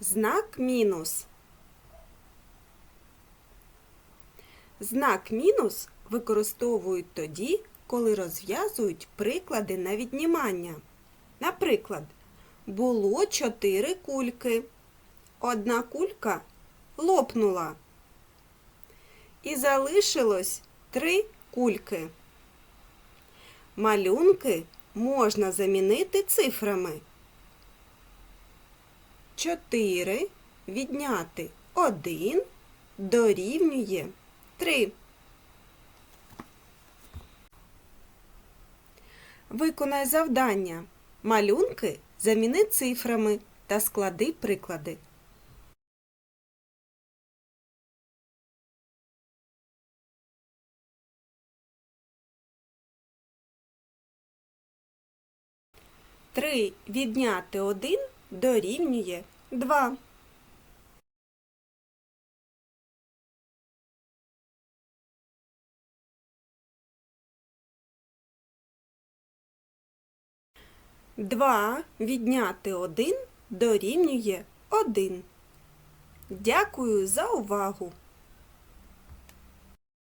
Знак мінус. Знак мінус використовують тоді, коли розв'язують приклади на віднімання. Наприклад, було чотири кульки. Одна кулька лопнула. І залишилось три кульки. Малюнки можна замінити цифрами. 4 відняти 1 дорівнює 3. Виконай завдання. Малюнки заміни цифрами та склади приклади. Три відняти один дорівнює два. Два відняти один дорівнює один. Дякую за увагу!